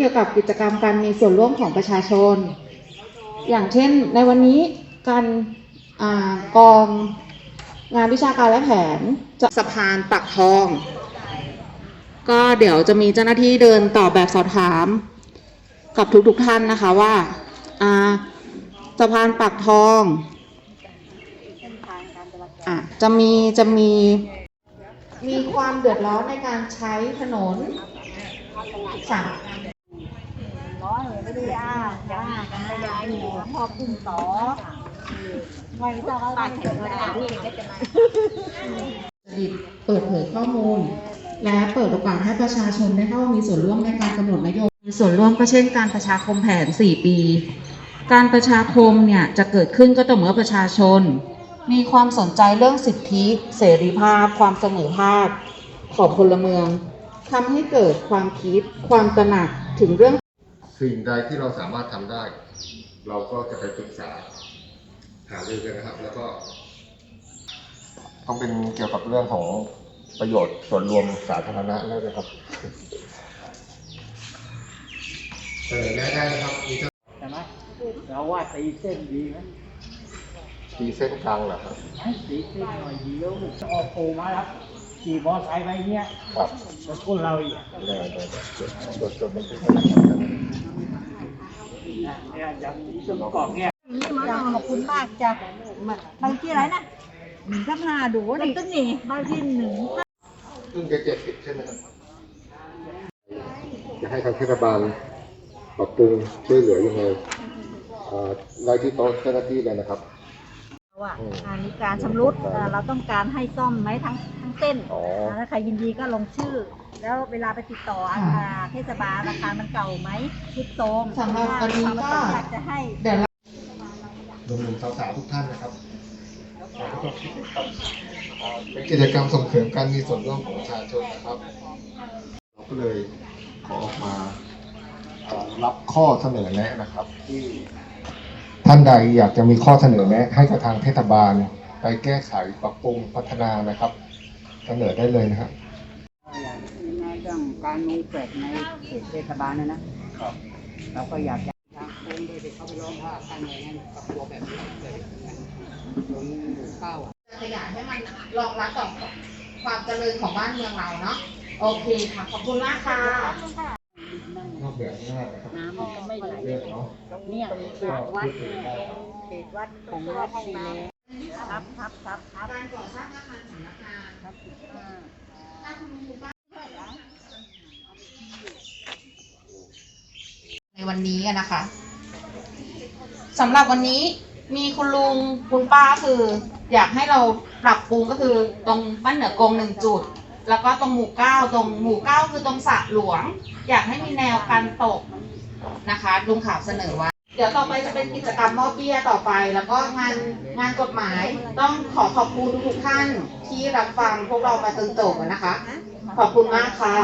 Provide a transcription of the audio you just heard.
กี่ยวกับกิจกรรมการมีส่วนร่วมของประชาชน อย่างเช่นในวันนี้การอากองงานวิชาการและแผนจะสะพานปักทอง ก็เดี๋ยวจะมีเจ้าหน้าที่เดินตอบแบบสอบถาม กับทุกๆท่านนะคะว่าอาสะพานปักทองอะจะมีจะมีมีความเดือดร้อนในการใช้ถนนสาม ไม่ได้อ้าจ้ากันไม่ได้หนูพอพุ่งต่อไม่ต้องเอาไปถึงขนาดนี้ก็จะมาดิตเปิดเผยข้อมูล และเปิดโอกาสให้ประชาชนได้เข้ามีส่วนร่วมในการกำหนดนโยบายมีส่วนร่วมก็เช่นการประชาคมแผน 4 ปี การประชาคมเนี่ยจะเกิดขึ้นก็ต่อเมื่อประชาชน มีความสนใจเรื่องสิทธิ เสรีภาพ ความเสมอภาคของพลเมืองทำให้เกิดความคิด ความตระหนักถึงเรื่อง สิ่งใดที่เราสามารถทำได้ เราก็จะไปปรึกษาหารือกันนะครับ แล้วก็ต้องเป็นเกี่ยวกับเรื่องของประโยชน์ส่วนรวมสาธารณะแล้วนะครับเสนอแนะได้นะครับมีเจ้าใช่ไหมเราว่าตีเส้นดีไหมตีเส้นกลางเหรอครับตีเส้นหน่อยเดียวออกโผล่มาแล้ว ขี่มอไซค์ไปเนี้ยครับแล้วคนเราอีกได้ได้ได้จดจดจดบันทึกนะเนี่ยอย่างนี้ตรงเกาะเนี่ย จ้าขอบคุณมากจ้ะบางที่ไรนะหนึ่งทับห้าดูนี่ต้นนี่บางที่หนึ่ง เพิ่งจะเจ็ดสิบใช่ไหมครับจะให้ทางเทศบาลปรับปรุงช่วยเหลือยังไงอ่าไล่ที่โต๊ะเจ้าหน้าที่เลยนะครับ ว่าอ่ามีการชำรุดอ่าเราต้องการให้ซ่อมไหมทั้งทั้งเส้นอ๋อาถ้าใครยินดีก็ลงชื่อ แล้วเวลาไปติดต่ออาคารเทศบาลอาคารมันเก่าไหมทุดโทรมสำหรับวันนี้ก็อยากจะให้เดี๋ยวหนุ่มๆสาวๆทุกท่านนะครับเป็นกิจกรรมส่งเสริมการมีส่วนร่วมของประชาชนนะครับ เราก็เลยขอออกมาเอ่อรับข้อเสนอแนะนะครับที่ ท่านใดอยากจะมีข้อเสนอแนะให้กับทางเทศบาล ไปแก้ไขปรับปรุงพัฒนานะครับ เสนอได้เลยนะครับในเรื่องการมีแฟลตในเขตเทศบาลนะนะครับเราก็อยากจะทางโค้งด้วยไปเข้าไปร้องว่าการเมืองนั้นกับตัวแบบนี้เลยตรงหมู่เก้าอะขยายให้มันรองรับกับความเจริญของบ้านเมืองเราเนาะโอเคค่ะขอบคุณมากค่ะนอกแบบง่ายนะครับน้ำมันก็ไม่ไหล เนี่ยเขตวัดเขตวัดของวัดดีเลยครับครับครับครับการก่อสร้างอาคารสำนักงานครับอ่าถ้าในวันนี้นะคะสำหรับวันนี้มีคุณลุงคุณป้าคือ อยากให้เราปรับปรุงก็คือตรงบ้านเหนือกงหนึ่งจุด แล้วก็ตรงหมู่เก้าตรงหมู่เก้าคือตรงสระหลวง อยากให้มีแนวกันตกนะคะลุงข่าวเสนอว่า ดี๋ยวต่อไปจะเป็นกิจกรรมมอบเบี้ยต่อไป แล้วก็งานงานกฎหมาย ต้องขอขอบคุณทุกท่านที่รับฟังพวกเรามาจนจบนะคะ ขอบคุณมากค่ะ